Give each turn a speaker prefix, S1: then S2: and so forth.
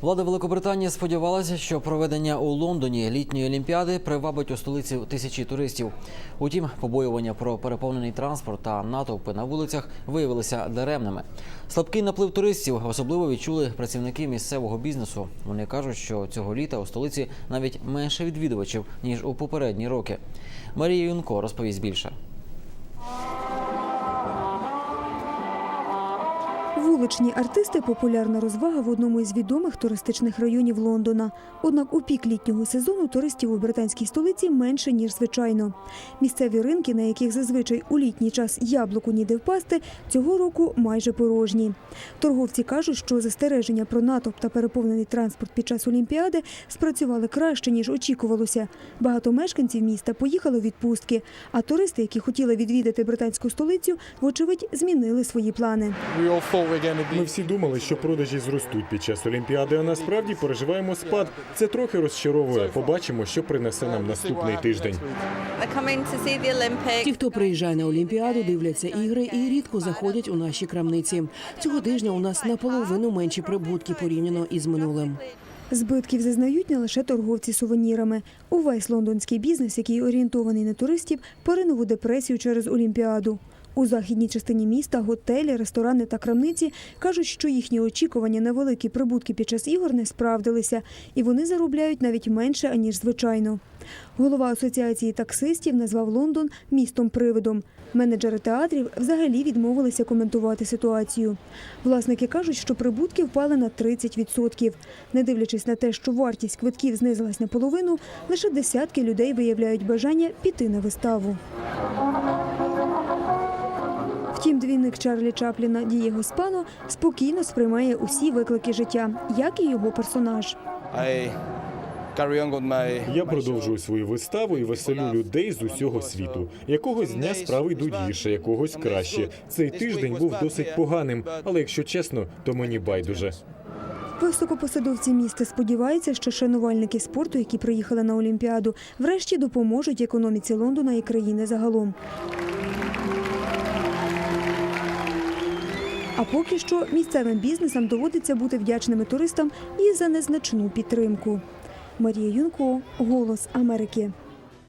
S1: Влада Великобританії сподівалася, що проведення у Лондоні літньої олімпіади привабить у столиці тисячі туристів. Утім, побоювання про переповнений транспорт та натовпи на вулицях виявилися даремними. Слабкий наплив туристів особливо відчули працівники місцевого бізнесу. Вони кажуть, що цього літа у столиці навіть менше відвідувачів ніж у попередні роки. Марія Юнко розповість більше.
S2: Вуличні артисти популярна розвага в одному із відомих туристичних районів Лондона. Однак у пік літнього сезону туристів у британській столиці менше ніж звичайно. Місцеві ринки, на яких зазвичай у літній час яблуку ніде впасти, цього року майже порожні. Торговці кажуть, що застереження про натовп та переповнений транспорт під час Олімпіади спрацювали краще ніж очікувалося. Багато мешканців міста поїхали у відпустки, а туристи, які хотіли відвідати британську столицю, вочевидь змінили свої плани.
S3: Ми всі думали, що продажі зростуть під час Олімпіади, а насправді переживаємо спад. Це трохи розчаровує. Побачимо, що принесе нам наступний тиждень.
S4: Ті, хто приїжджає на Олімпіаду, дивляться ігри і рідко заходять у наші крамниці. Цього тижня у нас наполовину менші прибутки порівняно із минулим.
S2: Збитків зазнають не лише торговці сувенірами. Увесь лондонський бізнес, який орієнтований на туристів, поринув у депресію через Олімпіаду. У західній частині міста готелі, ресторани та крамниці кажуть, що їхні очікування на великі прибутки під час ігор не справдилися, і вони заробляють навіть менше аніж звичайно. Голова асоціації таксистів назвав Лондон містом привидом. Менеджери театрів взагалі відмовилися коментувати ситуацію. Власники кажуть, що прибутки впали на 30%. Не дивлячись на те, що вартість квитків знизилась наполовину, лише десятки людей виявляють бажання піти на виставу. Втім, двійник Чарлі Чапліна Дієго Спано спокійно сприймає усі виклики життя, як і його персонаж.
S3: Я продовжую свою виставу і веселю людей з усього світу. Якогось дня справи йдуть гірше, якогось краще. Цей тиждень був досить поганим, але якщо чесно, то мені байдуже.
S2: Високопосадовці міста сподіваються, що шанувальники спорту, які приїхали на Олімпіаду, врешті допоможуть економіці Лондона і країни загалом. А поки що місцевим бізнесам доводиться бути вдячними туристам і за незначну підтримку. Марія Юнко, Голос Америки.